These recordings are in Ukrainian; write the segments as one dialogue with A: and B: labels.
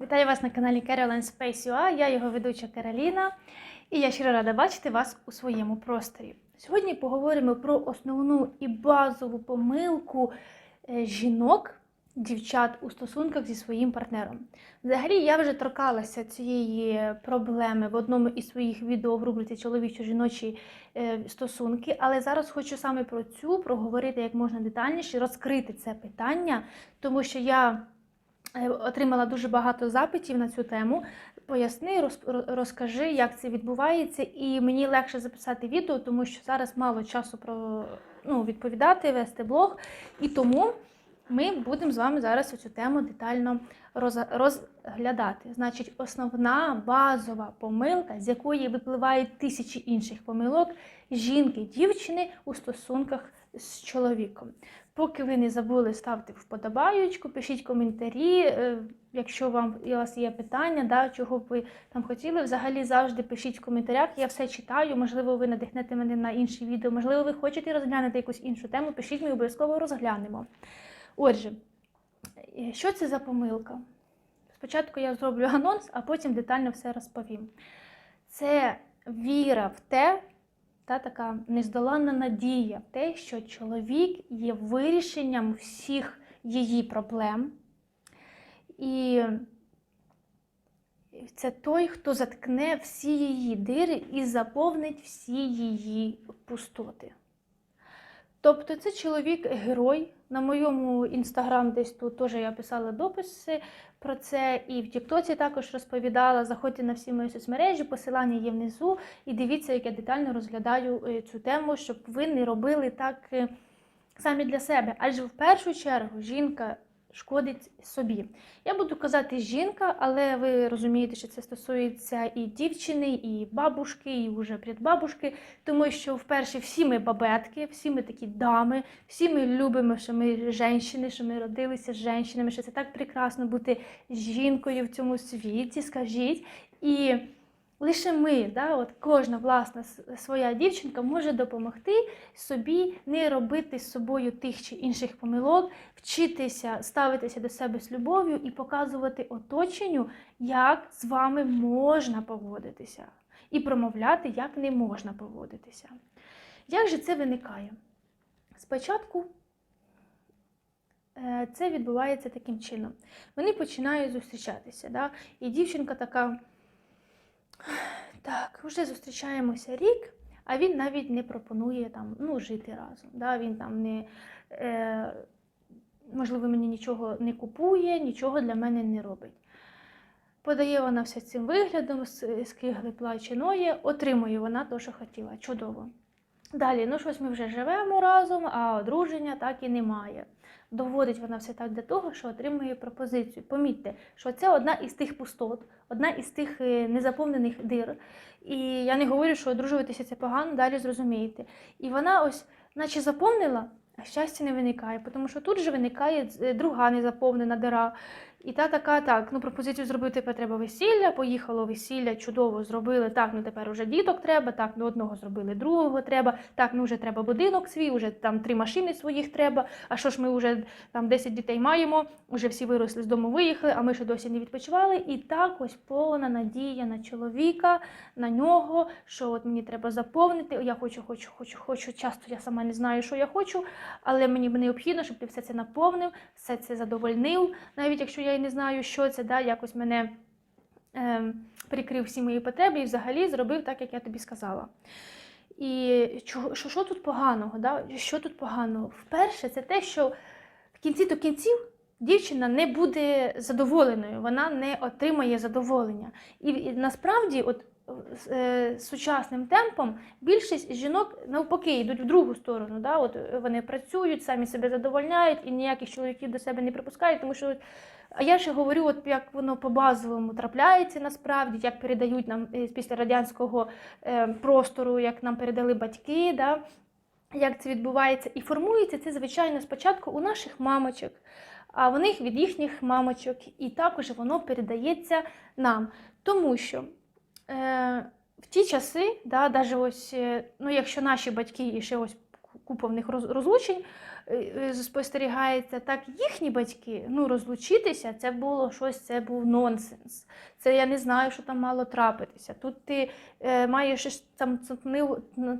A: Вітаю вас на каналі Caroline Space UA. Я його ведуча Кароліна, і я щиро рада бачити вас у своєму просторі. Сьогодні поговоримо про основну і базову помилку е, жінок, дівчат у стосунках зі своїм партнером. Взагалі, я вже торкалася цієї проблеми в одному із своїх відео в рубриці чоловічо-жіночі е, стосунки, але зараз хочу саме про цю проговорити як можна детальніше, розкрити це питання, тому що я. Е, Отримала дуже багато запитів на цю тему. Поясни, розкажи, як це відбувається, і мені легше записати відео, тому що зараз мало часу про ну, відповідати, вести блог. І тому ми будемо з вами зараз цю тему детально роз- розглядати. Значить, основна базова помилка, з якої випливають тисячі інших помилок жінки, дівчини у стосунках з чоловіком. Поки ви не забули, ставте вподобаючку, пишіть коментарі. е, Якщо вам у вас є питання, да, чого б ви там хотіли, взагалі завжди пишіть в коментарях. Я все читаю. Можливо, ви надихнете мене на інші відео. Можливо, ви хочете розглянути якусь іншу тему. Пишіть, ми обов'язково розглянемо. Отже, е, що це за помилка? Спочатку я зроблю анонс, а потім детально все розповім. Це віра в те, та така нездоланна надія те, що чоловік є вирішенням всіх її проблем. І це той, хто заткне всі її дири і заповнить всі її пустоти. Тобто це чоловік-герой. На моєму інстаграм десь тут теж я писала дописи про це, і в Тіктоці також розповідала. Заходьте на всі мої соцмережі, посилання є внизу, і дивіться, як я детально розглядаю е, цю тему, щоб ви не робили так е, самі для себе. Адже в першу чергу жінка шкодить собі. Я буду казати жінка, але ви розумієте, що це стосується і дівчини, і бабушки, і вже предбабушки, тому що вперше всі ми бабетки, всі ми такі дами, всі ми любимо, що ми жінки, що ми родилися з жінками, що це так прекрасно бути жінкою в цьому світі, скажіть. І лише ми, да, от кожна власна своя дівчинка може допомогти собі не робити з собою тих чи інших помилок, вчитися ставитися до себе з любов'ю і показувати оточенню, як з вами можна поводитися, і промовляти, як не можна поводитися. Як же це виникає? Спочатку е, це відбувається таким чином. Вони починають зустрічатися. Да? І дівчинка така. Так, вже зустрічаємося рік, а він навіть не пропонує там, ну, жити разом. Да? Він там не, е, можливо, мені нічого не купує, нічого для мене не робить. Подає вона все цим виглядом, скигли плаче ноє, отримує вона те, що хотіла. Чудово. Далі, ну щось ми вже живемо разом, а одруження так і немає. Доводить вона все так для того, що отримує пропозицію. Помітьте, що це одна із тих пустот, одна із тих е, незаповнених дир. І я не говорю, що одружуватися це погано, далі зрозумієте. І вона ось, наче заповнила, а щастя не виникає, тому що тут же виникає е, друга незаповнена дира. І та така, так, ну пропозицію зробити тепер треба весілля, поїхало весілля, чудово зробили. Так, ну тепер уже діток треба, так, ну одного зробили, другого треба, так, ну вже треба будинок свій, вже там три машини своїх треба. А що ж ми вже там 10 дітей маємо, вже всі виросли з дому, виїхали, а ми ще досі не відпочивали. І так ось повна надія на чоловіка, на нього, що от мені треба заповнити. Я хочу, хочу, хочу, хочу. Часто я сама не знаю, що я хочу, але мені необхідно, щоб ти все це наповнив, все це задовольнив, навіть якщо я і не знаю, що це, да, якось мене е, прикрив всі мої потреби і взагалі зробив так, як я тобі сказала. І чого, що, що тут поганого? Да? Що тут поганого? Вперше, це те, що в кінці до кінців дівчина не буде задоволеною, вона не отримає задоволення. І, і насправді, от сучасним темпом більшість жінок навпаки йдуть в другу сторону. Да? От вони працюють, самі себе задовольняють і ніяких чоловіків до себе не припускають, тому що. А я ще говорю, от як воно по базовому трапляється насправді, як передають нам е, після радянського е, простору, як нам передали батьки, да? як це відбувається. І формується це, звичайно, спочатку у наших мамочок, а в них від їхніх мамочок. І також воно передається нам. Тому що е, в ті часи, да, даже ось, е, ну, якщо наші батьки і ще ось купа в них розлучень, е, е, спостерігається, так їхні батьки ну, розлучитися, це було щось, це був нонсенс. Це я не знаю, що там мало трапитися. Тут ти е, маєш там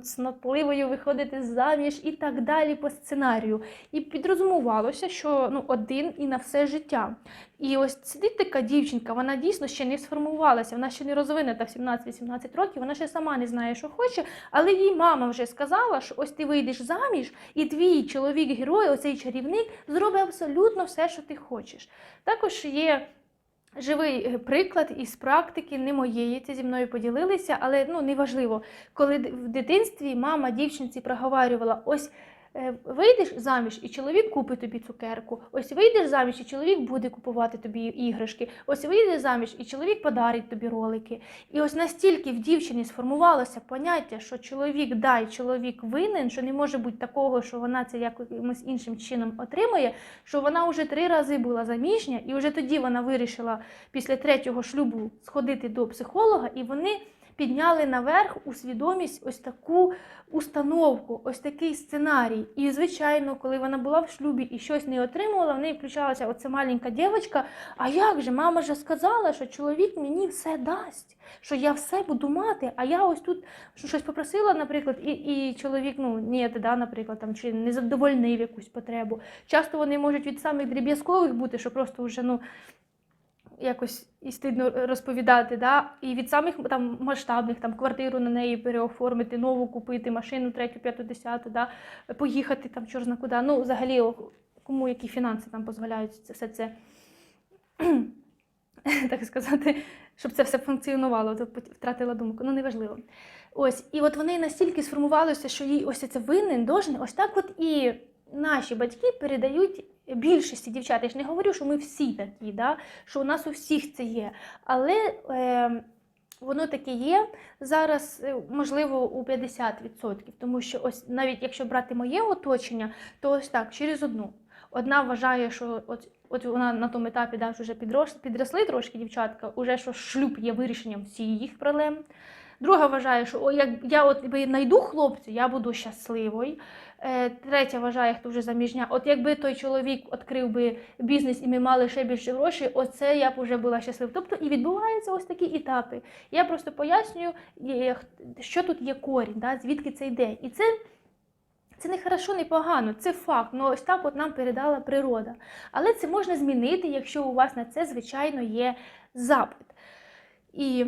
A: цнотливою виходити заміж і так далі по сценарію. І підрозумувалося, що ну, один і на все життя. І ось сидить така дівчинка, вона дійсно ще не сформувалася, вона ще не розвинена в 17-18 років, вона ще сама не знає, що хоче, але їй мама вже сказала, що ось ти вийдеш заміж, і твій чоловік-герой, оцей чарівник, зробить абсолютно все, що ти хочеш. Також є. Живий е, приклад із практики, не моєї, це зі мною поділилися, але ну неважливо. Коли в дитинстві мама дівчинці проговарювала: ось вийдеш заміж, і чоловік купить тобі цукерку. Ось вийдеш заміж, і чоловік буде купувати тобі іграшки. Ось вийдеш заміж, і чоловік подарить тобі ролики. І ось настільки в дівчині сформувалося поняття, що чоловік дай, чоловік винен, що не може бути такого, що вона це якимось іншим чином отримує, що вона вже три рази була заміжня, і вже тоді вона вирішила після третього шлюбу сходити до психолога, і вони підняли наверх у свідомість ось таку установку, ось такий сценарій. І, звичайно, коли вона була в шлюбі і щось не отримувала, в неї включалася оця маленька дівчинка. А як же? Мама ж сказала, що чоловік мені все дасть, що я все буду мати, а я ось тут щось попросила, наприклад, і, і чоловік, ну ні, да, наприклад, там чи не задовольнив якусь потребу. Часто вони можуть від самих дріб'язкових бути, що просто вже ну. Якось і стидно розповідати, да? і від самих там масштабних там квартиру на неї переоформити, нову купити, машину третю, п'яту, десяту, да? поїхати там чорна куди. Ну, взагалі, кому які фінанси там дозволяють це все це так сказати, щоб це все функціонувало, то втратила думку. Ну, неважливо. Ось, і от вони настільки сформувалися, що їй ось це винен, должен, ось так от і наші батьки передають більшості дівчат. Я ж не говорю, що ми всі такі, да? що у нас у всіх це є. Але е, воно таке є зараз, е, можливо, у 50%. Тому що ось навіть якщо брати моє оточення, то ось так, через одну. Одна вважає, що от, от вона на тому етапі да, вже підрос, підросли трошки дівчатка, уже що шлюб є вирішенням всіх їх проблем. Друга вважає, що о, як я от знайду хлопця, я буду щасливою. Е, третя вважає, хто вже заміжня. От якби той чоловік відкрив би бізнес і ми мали ще більше грошей, оце я б вже була щаслива. Тобто і відбуваються ось такі етапи. Я просто пояснюю, що тут є корінь, да, звідки це йде. І це. Це не хорошо, не погано, це факт. Ну ось так от нам передала природа. Але це можна змінити, якщо у вас на це, звичайно, є запит. І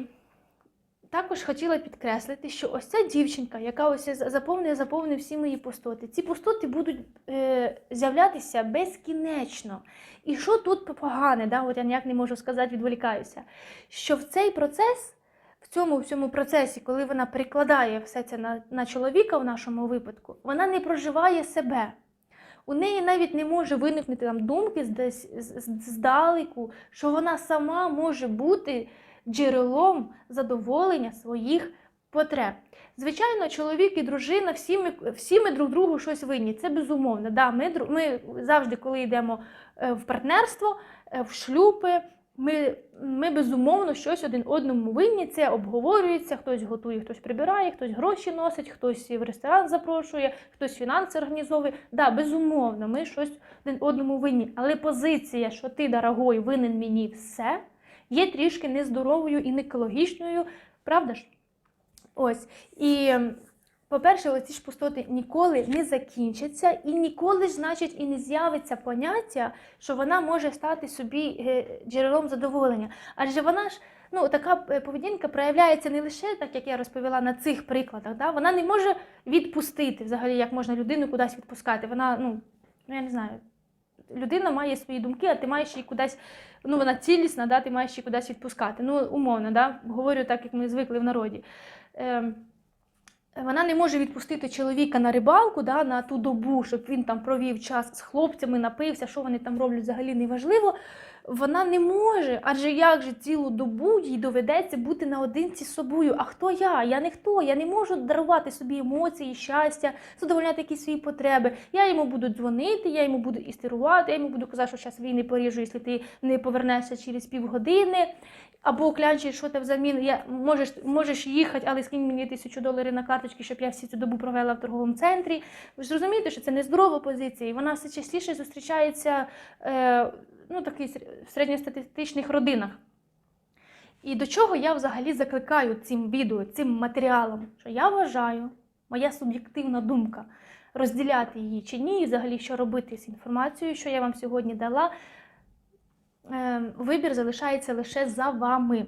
A: також хотіла підкреслити, що ось ця дівчинка, яка ось заповнює, заповнює всі мої пустоти, ці пустоти будуть е, з'являтися безкінечно. І що тут погане, да? от я ніяк не можу сказати, відволікаюся, що в цей процес, в цьому всьому процесі, коли вона перекладає все це на, на чоловіка в нашому випадку, вона не проживає себе. У неї навіть не може виникнути там думки з- здалеку, що вона сама може бути джерелом задоволення своїх потреб. Звичайно, чоловік і дружина, всі ми, всі ми друг другу щось винні. Це безумовно. Да, ми, ми завжди, коли йдемо е, в партнерство, е, в шлюби, ми, ми безумовно щось один одному винні. Це обговорюється, хтось готує, хтось прибирає, хтось гроші носить, хтось в ресторан запрошує, хтось фінанси організовує. Да, безумовно, ми щось один одному винні. Але позиція, що ти, дорогой, винен мені все, є трішки нездоровою і не екологічною, правда ж? Ось. І, ем, по-перше, оці ж пустоти ніколи не закінчаться, і ніколи ж, значить, і не з'явиться поняття, що вона може стати собі е, джерелом задоволення. Адже вона ж. Ну, така е, поведінка проявляється не лише так, як я розповіла на цих прикладах. Да? Вона не може відпустити взагалі, як можна людину кудись відпускати. Вона, ну, ну я не знаю, людина має свої думки, а ти маєш її кудись, ну вона цілісна, да, ти маєш її кудись відпускати. Ну, умовно, да? говорю так, як ми звикли в народі. Е, вона не може відпустити чоловіка на рибалку да, на ту добу, щоб він там провів час з хлопцями, напився, що вони там роблять, взагалі не важливо. Вона не може, адже як же цілу добу їй доведеться бути наодинці з собою. А хто я? Я не хто. Я не можу дарувати собі емоції, щастя, задовольняти якісь свої потреби. Я йому буду дзвонити, я йому буду істерувати, я йому буду казати, що зараз війни поріжу, якщо ти не повернешся через півгодини. Або клянчить, що ти взамін, я можеш, можеш їхати, але скинь мені тисячу доларів на карточки, щоб я всю цю добу провела в торговому центрі. Ви ж розумієте, що це нездорова позиція, і вона все частіше зустрічається е, ну, такий, в середньостатистичних родинах. І до чого я взагалі закликаю цим відео, цим матеріалом, що я вважаю, моя суб'єктивна думка, розділяти її чи ні, і взагалі що робити з інформацією, що я вам сьогодні дала. Е, Вибір залишається лише за вами.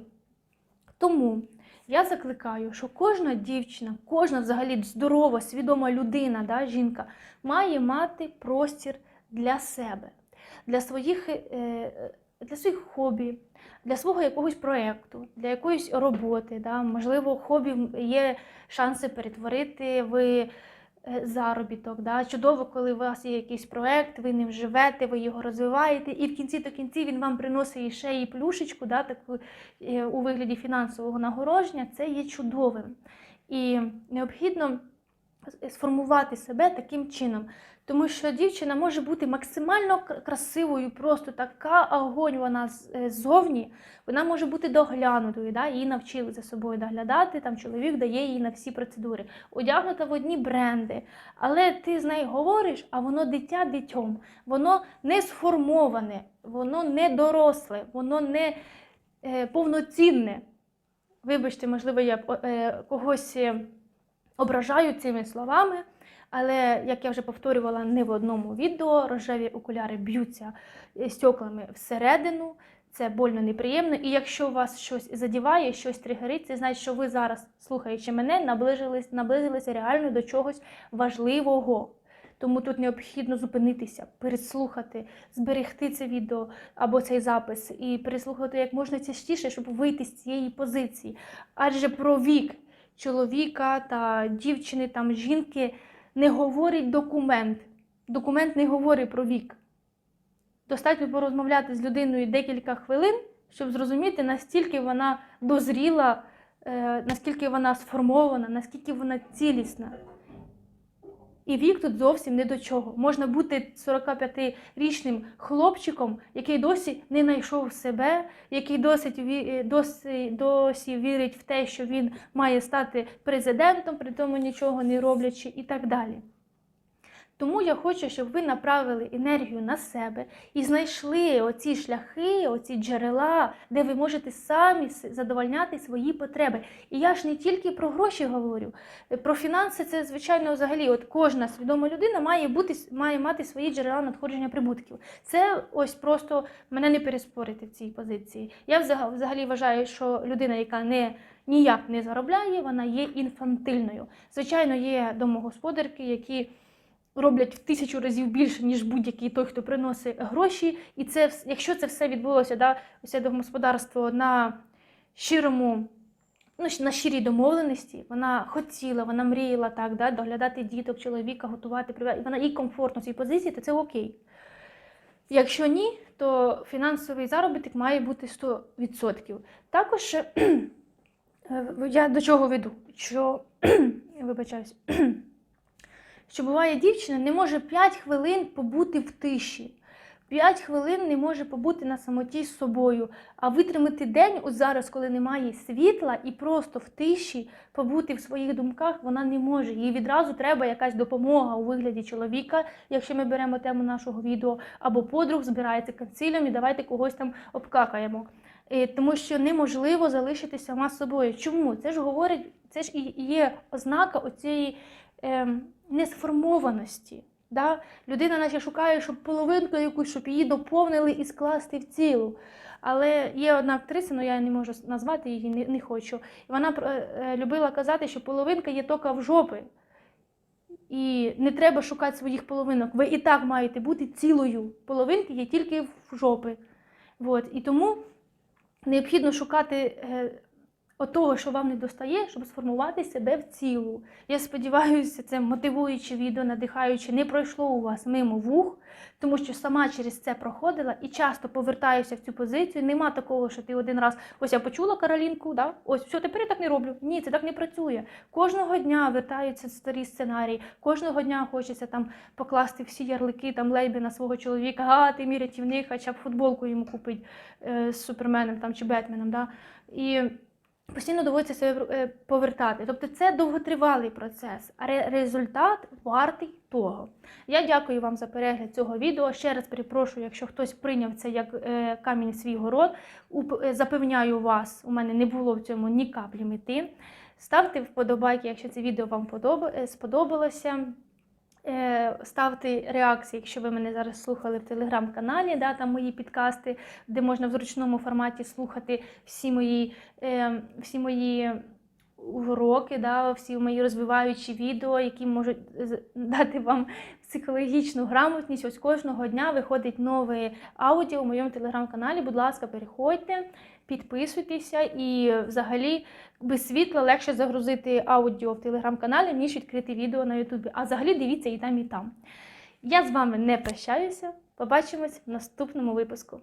A: Тому я закликаю, що кожна дівчина, кожна взагалі здорова, свідома людина, да, жінка, має мати простір для себе, для своїх, е, для своїх хобі, для свого якогось проєкту, для якоїсь роботи. Да. Можливо, хобі є шанси перетворити в е, заробіток. Да. Чудово, коли у вас є якийсь проєкт, ви ним живете, ви його розвиваєте, і в кінці до кінці він вам приносить ще і плюшечку, да, таку, е, у вигляді фінансового нагородження, це є чудовим. І необхідно сформувати себе таким чином. Тому що дівчина може бути максимально красивою, просто така огонь вона е, ззовні, вона може бути доглянутою, да? її навчили за собою доглядати, там чоловік дає їй на всі процедури, одягнута в одні бренди. Але ти з нею говориш, а воно дитя дитьом, воно не сформоване, воно не доросле, воно не е, повноцінне. Вибачте, можливо, я е, когось е, ображаю цими словами. Але, як я вже повторювала не в одному відео, рожеві окуляри б'ються е, стеклами всередину, це больно неприємно. І якщо вас щось задіває, щось тригерить, це значить, що ви зараз, слухаючи мене, наближились, наблизилися реально до чогось важливого. Тому тут необхідно зупинитися, переслухати, зберегти це відео або цей запис і переслухати як можна частіше, щоб вийти з цієї позиції. Адже про вік чоловіка та дівчини, там жінки не говорить документ. Документ не говорить про вік. Достатньо порозмовляти з людиною декілька хвилин, щоб зрозуміти, наскільки вона дозріла, е, наскільки вона сформована, наскільки вона цілісна. І вік тут зовсім не до чого. Можна бути 45-річним хлопчиком, який досі не знайшов себе, який досить, е, досі, досі вірить в те, що він має стати президентом, при тому нічого не роблячи, і так далі. Тому я хочу, щоб ви направили енергію на себе і знайшли оці шляхи, оці джерела, де ви можете самі задовольняти свої потреби. І я ж не тільки про гроші говорю. Про фінанси це, звичайно, взагалі, от кожна свідома людина має бути має мати свої джерела надходження прибутків. Це ось просто мене не переспорити в цій позиції. Я взагалі вважаю, що людина, яка не ніяк не заробляє, вона є інфантильною. Звичайно, є домогосподарки, які роблять в тисячу разів більше, ніж будь-який той, хто приносить гроші. І це, якщо це все відбулося, да, усе домогосподарство на щирому, ну, на щирій домовленості, вона хотіла, вона мріяла так, да, доглядати діток, чоловіка, готувати, і вона їй комфортно в цій позиції, то це окей. Якщо ні, то фінансовий заробіток має бути 100%. Також е, я до чого веду? Що, вибачаюсь, що буває дівчина не може 5 хвилин побути в тиші. 5 хвилин не може побути на самоті з собою, а витримати день, от зараз, коли немає світла, і просто в тиші побути в своїх думках вона не може. Їй відразу треба якась допомога у вигляді чоловіка, якщо ми беремо тему нашого відео, або подруг збирається консиліум і давайте когось там обкакаємо. Е, Тому що неможливо залишитися сама собою. Чому? Це ж говорить, це ж і є ознака оцієї ем, несформованості. Да? Людина наче шукає, щоб половинку якусь, щоб її доповнили і скласти в цілу. Але є одна актриса, ну я не можу назвати її, не, не хочу. І вона е, е, любила казати, що половинка є тока в жопи. І не треба шукати своїх половинок. Ви і так маєте бути цілою. Половинки є тільки в жопи. От. І тому необхідно шукати е, Отого, що вам не достає, щоб сформувати себе в цілу. Я сподіваюся, це мотивуюче відео, надихаюче, не пройшло у вас мимо вух, тому що сама через це проходила і часто повертаюся в цю позицію. Нема такого, що ти один раз ось я почула Каролінку, да? ось все, тепер я так не роблю. Ні, це так не працює. Кожного дня вертаються старі сценарії, кожного дня хочеться там покласти всі ярлики, там лейби на свого чоловіка, а ти мій рятівник, хоча б футболку йому купить е, з суперменом там, чи Бетменом. Да? І постійно доводиться себе е, повертати. Тобто це довготривалий процес, а результат вартий того. Я дякую вам за перегляд цього відео. Ще раз перепрошую, якщо хтось прийняв це як е, камінь свій город. Е, Запевняю вас, у мене не було в цьому ні каплі мети. Ставте вподобайки, якщо це відео вам подоба- сподобалося. Е, Ставте реакції, якщо ви мене зараз слухали в телеграм-каналі, да, там мої підкасти, де можна в зручному форматі слухати всі мої, е, всі мої уроки, да, всі мої розвиваючі відео, які можуть дати вам психологічну грамотність. Ось кожного дня виходить нове аудіо у моєму телеграм-каналі. Будь ласка, переходьте, підписуйтеся і взагалі без світла легше загрузити аудіо в телеграм-каналі, ніж відкрити відео на Ютубі. А взагалі дивіться і там, і там. Я з вами не прощаюся. Побачимось в наступному випуску.